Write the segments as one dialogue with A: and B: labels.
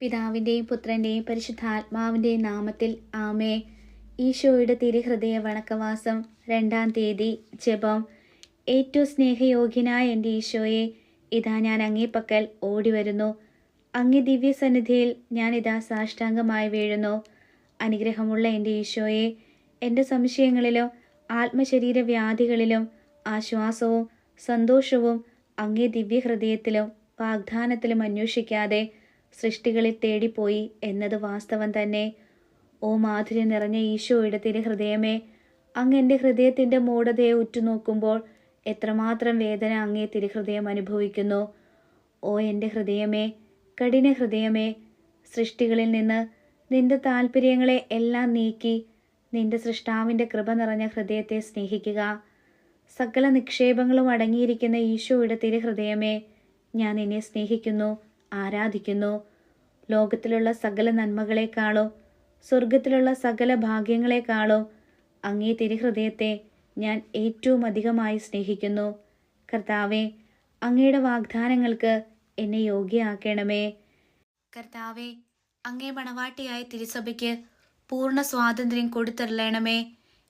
A: പിതാവിന്റെയും പുത്രന്റെയും പരിശുദ്ധാത്മാവിന്റെയും നാമത്തിൽ ആമേ ഈശോയുടെ തിരുഹൃദയ വണക്കവാസം രണ്ടാം തീയതി ജപം. ഏറ്റവും സ്നേഹയോഗ്യനായ എന്റെ ഈശോയെ ഇതാ ഞാൻ അങ്ങേ പക്കൽ ഓടി വരുന്നു അങ്ങേ ദിവ്യസന്നിധിയിൽ ഞാൻ ഇതാ സാഷ്ടാംഗമായി വീഴുന്നു. അനുഗ്രഹമുള്ള എന്റെ ഈശോയെ എന്റെ സംശയങ്ങളിലും ആത്മശരീര വ്യാധികളിലും ആശ്വാസവും സന്തോഷവും അങ്ങേ ദിവ്യഹൃദയത്തിലും വാഗ്ദാനത്തിലും അന്വേഷിക്കാതെ സൃഷ്ടികളിൽ തേടിപ്പോയി എന്നത് വാസ്തവം തന്നെ. ഓ മാധുര്യം നിറഞ്ഞ ഈശോയുടെ തിരുഹൃദയമേ അങ്ങ് എന്റെ ഹൃദയത്തിന്റെ മൂഢതയെ ഉറ്റുനോക്കുമ്പോൾ എത്രമാത്രം വേദന അങ്ങേ തിരുഹൃദയം അനുഭവിക്കുന്നു. ഓ എന്റെ ഹൃദയമേ കഠിന ഹൃദയമേ സൃഷ്ടികളിൽ നിന്ന് നിന്റെ താല്പര്യങ്ങളെ എല്ലാം നീക്കി നിന്റെ സൃഷ്ടാവിന്റെ കൃപ നിറഞ്ഞ ഹൃദയത്തെ സ്നേഹിക്കുക. സകല നിക്ഷേപങ്ങളും അടങ്ങിയിരിക്കുന്ന ഈശോയുടെ തിരുഹൃദയമേ ഞാൻ നിന്നെ സ്നേഹിക്കുന്നു. ആരാധിക്കുന്നു. ലോകത്തിലുള്ള സകല നന്മകളെക്കാളോ സ്വർഗത്തിലുള്ള സകല ഭാഗ്യങ്ങളെക്കാളോ അങ്ങേ തിരുഹൃദയത്തെ ഞാൻ ഏറ്റവും അധികമായി സ്നേഹിക്കുന്നു. കർത്താവെ അങ്ങയുടെ വാഗ്ദാനങ്ങൾക്ക് എന്നെ യോഗ്യയാക്കണമേ. കർത്താവെ അങ്ങേ മണവാട്ടിയായ തിരുസഭയ്ക്ക് പൂർണ സ്വാതന്ത്ര്യം കൊടുത്തരളണമേ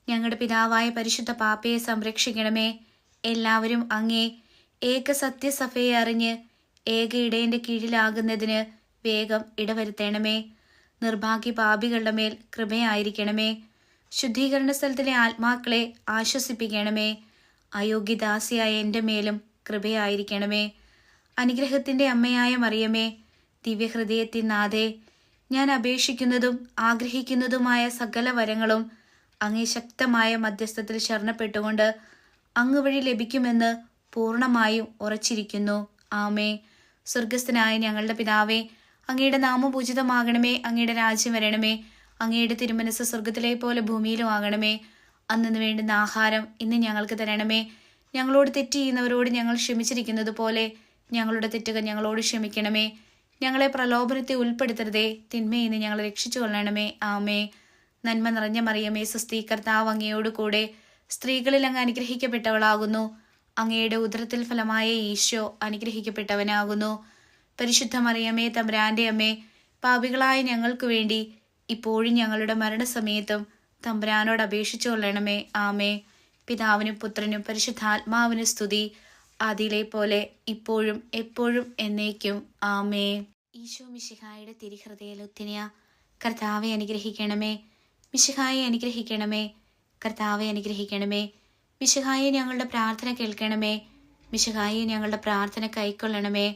A: ഞങ്ങളുടെ പിതാവായ പരിശുദ്ധ പാപ്പയെ സംരക്ഷിക്കണമേ. എല്ലാവരും അങ്ങേ ഏക സത്യസഭയെ അറിഞ്ഞ് ഏക ഇടയന്റെ കീഴിലാകുന്നതിന് വേഗം ഇടവരുത്തേണമേ. നിർഭാഗ്യ പാപികളുടെ മേൽ കൃപയായിരിക്കണമേ. ശുദ്ധീകരണ സ്ഥലത്തിലെ ആത്മാക്കളെ ആശ്വസിപ്പിക്കണമേ. അയോഗ്യദാസിയായ എന്റെ മേലും കൃപയായിരിക്കണമേ. അനുഗ്രഹത്തിന്റെ അമ്മയായ മറിയമേ ദിവ്യഹൃദയത്തിൻ നാഥേ ഞാൻ അപേക്ഷിക്കുന്നതും ആഗ്രഹിക്കുന്നതുമായ സകല വരങ്ങളും അങ്ങേ ശക്തമായ മധ്യസ്ഥത്തിൽ ശരണപ്പെട്ടുകൊണ്ട് അങ്ങ് വഴി ലഭിക്കുമെന്ന് പൂർണമായും ഉറച്ചിരിക്കുന്നു. ആമേ സ്വർഗസ്ഥനായ ഞങ്ങളുടെ പിതാവേ അങ്ങയുടെ നാമപൂജിതമാകണമേ അങ്ങയുടെ രാജ്യം വരണമേ അങ്ങയുടെ തിരുമനസ് സ്വർഗത്തിലെ പോലെ ഭൂമിയിലും ആകണമേ. അന്നു വേണ്ടുന്ന ആഹാരം ഇന്ന് ഞങ്ങൾക്ക് തരണമേ. ഞങ്ങളോട് തെറ്റ് ചെയ്യുന്നവരോട് ഞങ്ങൾ ക്ഷമിച്ചിരിക്കുന്നത് പോലെ ഞങ്ങളുടെ തെറ്റുകൾ ഞങ്ങളോട് ക്ഷമിക്കണമേ. ഞങ്ങളെ പ്രലോഭനത്തെ ഉൾപ്പെടുത്തരുതേ. തിന്മയിൽ നിന്ന് ഞങ്ങളെ രക്ഷിച്ചു കൊള്ളണമേ ആമേ നന്മ നിറഞ്ഞ മറിയമേ സുസ്ഥീ അങ്ങയോടുകൂടെ അങ്ങയോട് കൂടെ സ്ത്രീകളിൽ അങ്ങ് അനുഗ്രഹിക്കപ്പെട്ടവളാകുന്നു. അങ്ങയുടെ ഉദരത്തിൽ ഫലമായ ഈശോ അനുഗ്രഹിക്കപ്പെട്ടവനാകുന്നു. പരിശുദ്ധ മറിയമ്മേ തമ്പുരാന്റെ അമ്മേ പാപികളായ ഞങ്ങൾക്ക് വേണ്ടി ഇപ്പോഴും ഞങ്ങളുടെ മരണസമയത്തും തമ്പുരാനോട് അപേക്ഷിച്ചു കൊള്ളണമേ. ആമേ പിതാവിനും പുത്രനും പരിശുദ്ധാത്മാവിനും സ്തുതി. അതിലെ പോലെ ഇപ്പോഴും എപ്പോഴും എന്നേക്കും. ആമേ ഈശോ മിശിഹായുടെ തിരിഹൃദയലുത്തിനിയ കർത്താവെ അനുഗ്രഹിക്കണമേ. മിശിഹായെ അനുഗ്രഹിക്കണമേ. കർത്താവെ അനുഗ്രഹിക്കണമേ. മിശിഹായെ ഞങ്ങളുടെ പ്രാർത്ഥന കേൾക്കണമേ. മിശിഹായെ ഞങ്ങളുടെ പ്രാർത്ഥന കൈക്കൊള്ളണമേ.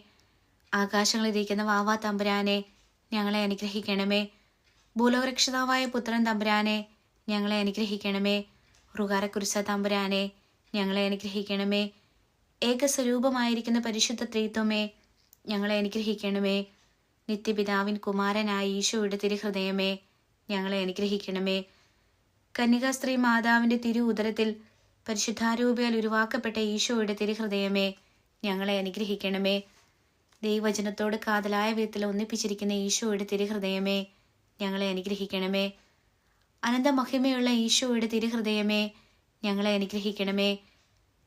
A: ആകാശങ്ങളിരിക്കുന്ന വാവാ തമ്പുരാനെ ഞങ്ങളെ അനുഗ്രഹിക്കണമേ. ഭൂലോകരക്ഷിതാവായ പുത്രൻ തമ്പുരാനെ ഞങ്ങളെ അനുഗ്രഹിക്കണമേ. റുകാരക്കുരിശ തമ്പുരാനെ ഞങ്ങളെ അനുഗ്രഹിക്കണമേ. ഏകസ്വരൂപമായിരിക്കുന്ന പരിശുദ്ധ ത്രീത്വമേ ഞങ്ങളെ അനുഗ്രഹിക്കണമേ. നിത്യപിതാവിൻ കുമാരനായ ഈശോയുടെ തിരുഹൃദയമേ ഞങ്ങളെ അനുഗ്രഹിക്കണമേ. കന്യകാസ്ത്രീ മാതാവിന്റെ തിരു ഉദരത്തിൽ പരിശുദ്ധാരൂപയാൽ ഉരുവാക്കപ്പെട്ട ഈശോയുടെ തിരുഹൃദയമേ ഞങ്ങളെ അനുഗ്രഹിക്കണമേ. ദൈവവചനത്തോട് കാതലായ വിധത്തിൽ ഒന്നിപ്പിച്ചിരിക്കുന്ന ഈശോയുടെ തിരുഹൃദയമേ ഞങ്ങളെ അനുഗ്രഹിക്കണമേ. അനന്തമഹിമയുള്ള ഈശോയുടെ തിരുഹൃദയമേ ഞങ്ങളെ അനുഗ്രഹിക്കണമേ.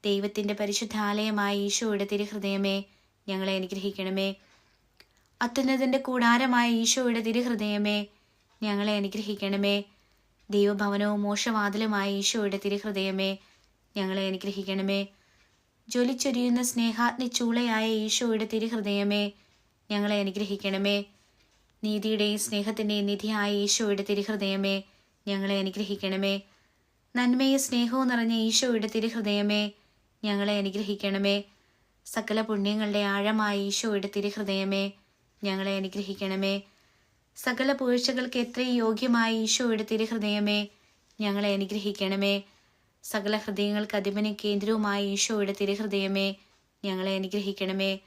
A: ദൈവത്തിന്റെ പരിശുദ്ധാലയമായ ഈശോയുടെ തിരുഹൃദയമേ ഞങ്ങളെ അനുഗ്രഹിക്കണമേ. അത്യുന്നതിന്റെ കൂടാരമായ ഈശോയുടെ തിരുഹൃദയമേ ഞങ്ങളെ അനുഗ്രഹിക്കണമേ. ദൈവഭവനവും മോശവാതിലുമായ ഈശോയുടെ തിരുഹൃദയമേ ഞങ്ങളെ അനുഗ്രഹിക്കണമേ. ജ്വലിച്ചൊരിയുന്ന സ്നേഹാഗ്നി ചൂളയായ ഈശോയുടെ തിരുഹൃദയമേ ഞങ്ങളെ അനുഗ്രഹിക്കണമേ. നീതിയുടെയും സ്നേഹത്തിന്റെയും നിധിയായ ഈശോയുടെ തിരുഹൃദയമേ ഞങ്ങളെ അനുഗ്രഹിക്കണമേ. നന്മയും സ്നേഹവും നിറഞ്ഞ ഈശോയുടെ തിരുഹൃദയമേ ഞങ്ങളെ അനുഗ്രഹിക്കണമേ. സകല പുണ്യങ്ങളുടെ ആഴമായ ഈശോയുടെ തിരുഹൃദയമേ ഞങ്ങളെ അനുഗ്രഹിക്കണമേ. സകല പുഴച്ചകൾക്ക് എത്രയും യോഗ്യമായ ഈശോയുടെ തിരുഹൃദയമേ ഞങ്ങളെ അനുഗ്രഹിക്കണമേ. സകല ഹൃദയങ്ങൾക്ക് അധിപനും കേന്ദ്രവുമായ ഈശോയുടെ തിരുഹൃദയമേ ഞങ്ങളെ അനുഗ്രഹിക്കണമേ.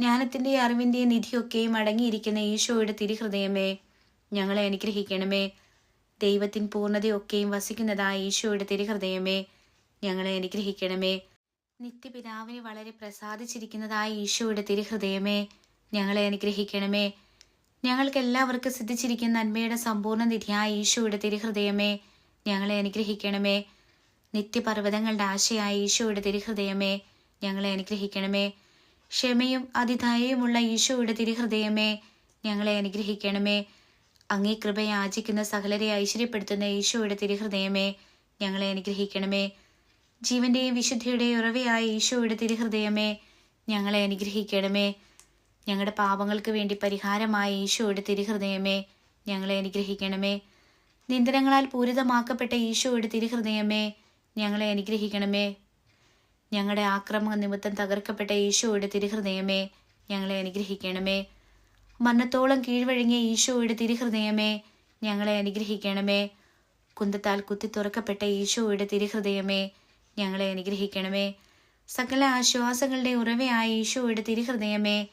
A: ജ്ഞാനത്തിന്റെയും അറിവിന്റെയും നിധിയൊക്കെയും അടങ്ങിയിരിക്കുന്ന ഈശോയുടെ തിരുഹൃദയമേ ഞങ്ങളെ അനുഗ്രഹിക്കണമേ. ദൈവത്തിൻ പൂർണതയൊക്കെയും വസിക്കുന്നതായ ഈശോയുടെ തിരുഹൃദയമേ ഞങ്ങളെ അനുഗ്രഹിക്കണമേ. നിത്യപിതാവിനെ വളരെ പ്രസാദിച്ചിരിക്കുന്നതായ ഈശോയുടെ തിരുഹൃദയമേ ഞങ്ങളെ അനുഗ്രഹിക്കണമേ. ഞങ്ങൾക്ക് എല്ലാവർക്കും സിദ്ധിച്ചിരിക്കുന്ന നന്മയുടെ സമ്പൂർണ നിധിയായ ഈശോയുടെ തിരുഹൃദയമേ ഞങ്ങളെ അനുഗ്രഹിക്കണമേ. നിത്യപർവതങ്ങളുടെ ആശയായ ഈശോയുടെ തിരുഹൃദയമേ ഞങ്ങളെ അനുഗ്രഹിക്കണമേ. ക്ഷമയും അതിഥായയുമുള്ള ഈശോയുടെ തിരുഹൃദയമേ ഞങ്ങളെ അനുഗ്രഹിക്കണമേ. അങ്ങേ കൃപ യാചിക്കുന്ന സകലരെ ഐശ്വര്യപ്പെടുത്തുന്ന ഈശോയുടെ തിരുഹൃദയമേ ഞങ്ങളെ അനുഗ്രഹിക്കണമേ. ജീവന്റെയും വിശുദ്ധിയുടെയും ഉറവയായ ഈശോയുടെ തിരുഹൃദയമേ ഞങ്ങളെ അനുഗ്രഹിക്കണമേ. ഞങ്ങളുടെ പാപങ്ങൾക്ക് വേണ്ടി പരിഹാരമായ ഈശോയുടെ തിരുഹൃദയമേ ഞങ്ങളെ അനുഗ്രഹിക്കണമേ. നിന്ദനങ്ങളാൽ പൂരിതമാക്കപ്പെട്ട ഈശോയുടെ തിരുഹൃദയമേ ഞങ്ങളെ അനുഗ്രഹിക്കണമേ. ഞങ്ങളുടെ ആക്രമണ നിമിത്തം തകർക്കപ്പെട്ട ഈശോയുടെ തിരുഹൃദയമേ ഞങ്ങളെ അനുഗ്രഹിക്കണമേ. മരണത്തോളം കീഴ്വഴങ്ങിയ ഈശോയുടെ തിരുഹൃദയമേ ഞങ്ങളെ അനുഗ്രഹിക്കണമേ. കുന്തത്താൽ കുത്തി തുറക്കപ്പെട്ട ഈശോയുടെ തിരുഹൃദയമേ ഞങ്ങളെ അനുഗ്രഹിക്കണമേ. സകല ആശ്വാസങ്ങളുടെ ഉറവയായ ഈശോയുടെ തിരുഹൃദയമേ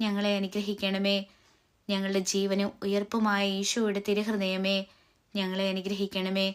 A: ഞങ്ങളെ അനുഗ്രഹിക്കണമേ. ഞങ്ങളുടെ ജീവനും ഉയർപ്പുമായ ഈശോയുടെ തിരുഹൃദയമേ ഞങ്ങളെ അനുഗ്രഹിക്കണമേ.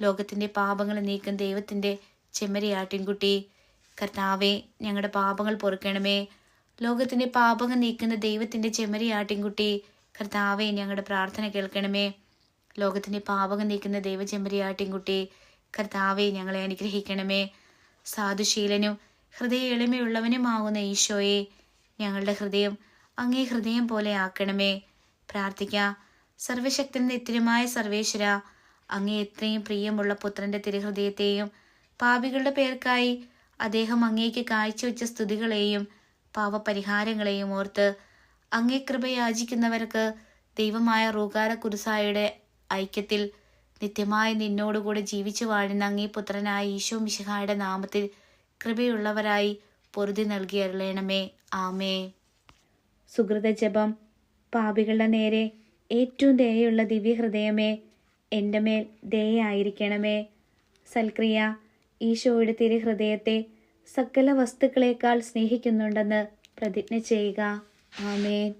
A: ലോകത്തിന്റെ പാപങ്ങൾ നീക്കും ദൈവത്തിന്റെ ചെമ്മരിയാട്ടിൻകുട്ടി കർത്താവെ ഞങ്ങളുടെ പാപങ്ങൾ പൊറുക്കണമേ. ലോകത്തിന്റെ പാപങ്ങൾ നീക്കുന്ന ദൈവത്തിന്റെ ചെമ്മരിയാട്ടിൻകുട്ടി കർത്താവെ ഞങ്ങളുടെ പ്രാർത്ഥന കേൾക്കണമേ. ലോകത്തിന്റെ പാപകം നീക്കുന്ന ദൈവചെമ്പരിയാട്ടിൻകുട്ടി കർത്താവെ ഞങ്ങളെ അനുഗ്രഹിക്കണമേ. സാധുശീലനും ഹൃദയ എളിമയുള്ളവനുമാകുന്ന ഈശോയെ ഞങ്ങളുടെ ഹൃദയം അങ്ങേ ഹൃദയം പോലെ ആക്കണമേ. പ്രാർത്ഥിക്കാം സർവശക്തൻ നിത്യമായ സർവേശ്വര അങ്ങേ എത്രയും പ്രിയമുള്ള പുത്രന്റെ തിരുഹൃദയത്തെയും പാപികളുടെ പേർക്കായി അദ്ദേഹം അങ്ങേക്ക് കാഴ്ചവെച്ച സ്തുതികളെയും പാവപരിഹാരങ്ങളെയും ഓർത്ത് അങ്ങേ കൃപയാചിക്കുന്നവർക്ക് ദൈവമായ റൂകാര കുരുസായുടെ ഐക്യത്തിൽ നിത്യമായി നിന്നോടുകൂടെ ജീവിച്ചു വാഴുന്ന അങ്ങേ പുത്രനായ ഈശോ മിശിഹായുടെ നാമത്തിൽ കൃപയുള്ളവരായി പൊറുതി നൽകി ആമേ സുഹൃത ജപം പാപികളുടെ നേരെ ഏറ്റവും ദയയുള്ള ദിവ്യഹൃദയമേ എന്റെ മേൽ ദയായിരിക്കണമേ സൽക്രിയ ഈശോയുടെ തിരുഹൃദയത്തെ സകല വസ്തുക്കളേക്കാൾ സ്നേഹിക്കുന്നുണ്ടെന്ന് പ്രതിജ്ഞ ചെയ്യുക. ആമേൻ.